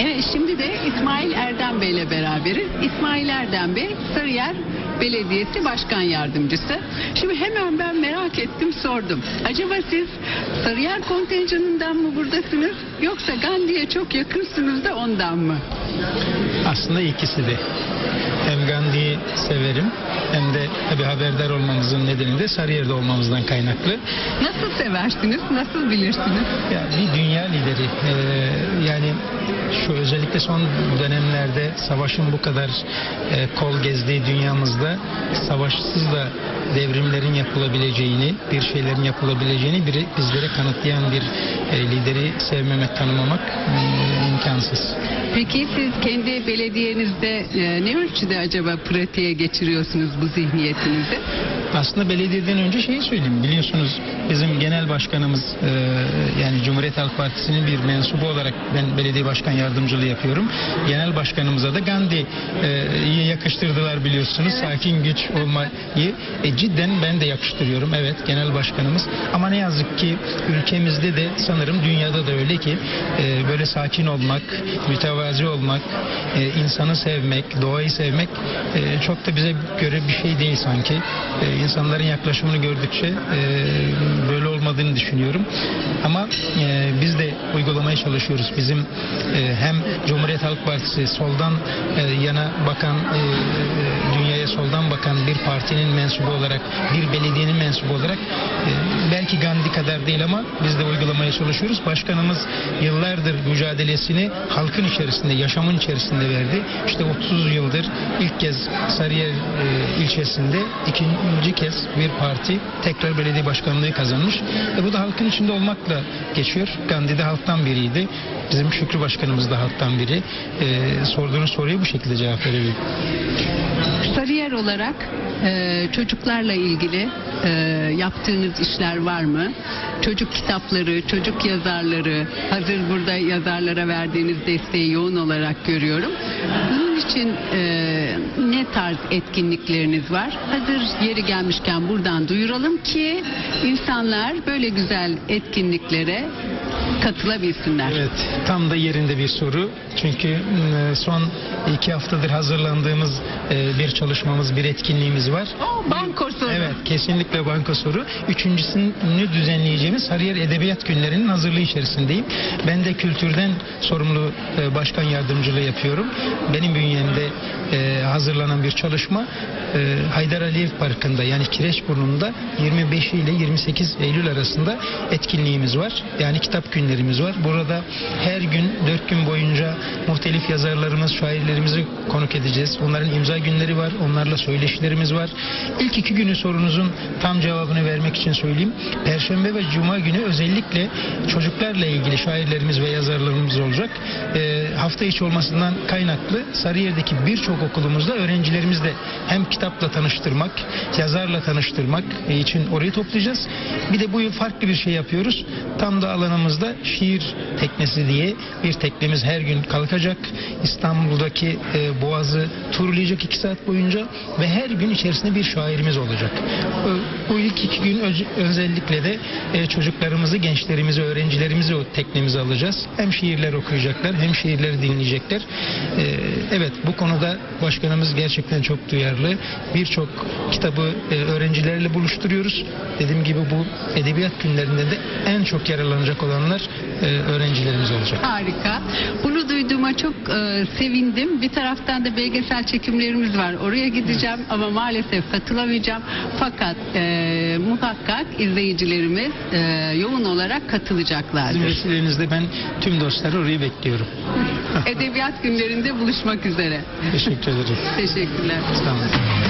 Evet şimdi de İsmail Erdem Bey ile beraberiz. İsmail Erdem Bey Sarıyer Belediyesi Başkan Yardımcısı. Şimdi hemen ben merak ettim sordum. Acaba siz Sarıyer kontenjanından mı buradasınız yoksa Gandhi'ye çok yakınsınız da ondan mı? Aslında ikisi de. Hem Gandhi'yi severim hem de tabi haberdar olmamızın nedeni de Sarıyer'de olmamızdan kaynaklı. Nasıl seversiniz, nasıl bilirsiniz? Ya bir dünya lideri. Ee, yani şu özellikle son dönemlerde savaşın bu kadar e, kol gezdiği dünyamızda savaşsız da devrimlerin yapılabileceğini, bir şeylerin yapılabileceğini biri bizlere kanıtlayan bir e, lideri sevmemek, tanımamak e, imkansız. Peki siz kendi belediyenizde e, ne ölçüde acaba pratiğe geçiriyorsunuz bu zihniyetinizi? Aslında belediyeden önce şeyi söyleyeyim. Biliyorsunuz bizim genel başkanımız e, yani Cumhuriyet Halk Partisi'nin bir mensubu olarak ben belediye başkan yardımcılığı yapıyorum. Genel başkanımıza da Gandhi'yi yakıştırdılar biliyorsunuz. Sakin güç olmayı e, cidden ben de yakıştırıyorum. Evet genel başkanımız. Ama ne yazık ki ülkemizde de sanırım dünyada da öyle ki e, böyle sakin olmak, mütevazi olmak, e, insanı sevmek, doğayı sevmek e, çok da bize göre bir şey değil sanki. E, insanların yaklaşımını gördükçe e, böyle olmadığını düşünüyorum. Ama e, biz de uygulamaya çalışıyoruz. Bizim e, hem Cumhuriyet Halk Partisi soldan e, yana bakan e, dünyaya soldan bakan bir partinin mensubu olarak bir belediyenin mensubu olarak e, belki Gandhi kadar değil ama biz de uygulamaya çalışıyoruz. Başkanımız yıllardır mücadelesini halkın içerisinde, yaşamın içerisinde verdi. İşte 30 yıldır ilk kez Sarıyer e, ilçesinde ikinci kez bir parti tekrar belediye başkanlığı kazanmış. E, bu da halkın içinde olmakla geçiyor. Gandhi de halktan biriydi. Bizim Şükrü Başkanımız da halktan biri. E, sorduğunuz soruya bu şekilde cevap verebilirim. Sarıyer olarak e, çocuklarla ilgili e, yaptığınız işler var mı? Çocuk kitapları, çocuk yazarları, hazır burada yazarlara verdiğiniz desteği yoğun olarak görüyorum. Bunun için e, ne tarz etkinlikleriniz var? Hazır yeri gelmişken buradan duyuralım ki insanlar böyle güzel etkinliklere katılabilsinler. Evet, tam da yerinde bir soru. Çünkü m, son iki haftadır hazırlandığımız e, bir çalışmamız, bir etkinliğimiz var. O banko soru. Evet, kesinlikle banko soru. Üçüncüsünü düzenleyeceğimiz Sarıyer Edebiyat Günleri'nin hazırlığı içerisindeyim. Ben de kültürden sorumlu e, başkan yardımcılığı yapıyorum. Benim bünyemde hazırlanan bir çalışma Haydar Aliyev Parkı'nda yani Kireçburnu'nda 25 ile 28 Eylül arasında etkinliğimiz var. Yani kitap günlerimiz var. Burada her gün 4 gün boyunca muhtelif yazarlarımız, şairlerimizi konuk edeceğiz. Onların imza günleri var. Onlarla söyleşilerimiz var. İlk iki günü sorunuzun tam cevabını vermek için söyleyeyim. Perşembe ve Cuma günü özellikle çocuklarla ilgili şairlerimiz ve yazarlarımız olacak. Ee, hafta içi olmasından kaynaklı Sarıyer'deki birçok okulumuzda öğrencilerimiz de hem kitapla tanıştırmak, yazarla tanıştırmak için orayı toplayacağız. Bir de bu yıl farklı bir şey yapıyoruz. Tam da alanımızda şiir teknesi diye bir teknemiz her gün kalkacak. İstanbul'daki e, Boğaz'ı turlayacak iki saat boyunca ve her gün içerisinde bir şairimiz olacak. Bu- Bu ilk iki gün öz- özellikle de e, çocuklarımızı, gençlerimizi, öğrencilerimizi o teknemize alacağız. Hem şiirler okuyacaklar hem şiirleri dinleyecekler. E, evet bu konuda başkanımız gerçekten çok duyarlı. Birçok kitabı e, öğrencilerle buluşturuyoruz. Dediğim gibi bu edebiyat günlerinde de en çok yararlanacak olanlar e, öğrencilerimiz olacak. Harika. Bunu duyduğuma çok e, sevindim. Bir taraftan da belgesel çekimlerimiz var. Oraya gideceğim ama maalesef katılamayacağım. Fakat e, muhakkak izleyicilerimiz e, yoğun olarak Sizin katılacaklardır. vesilenizle ben tüm dostları oraya bekliyorum. Edebiyat günlerinde buluşmak üzere. Teşekkür ederim. Teşekkürler. Sağ olun.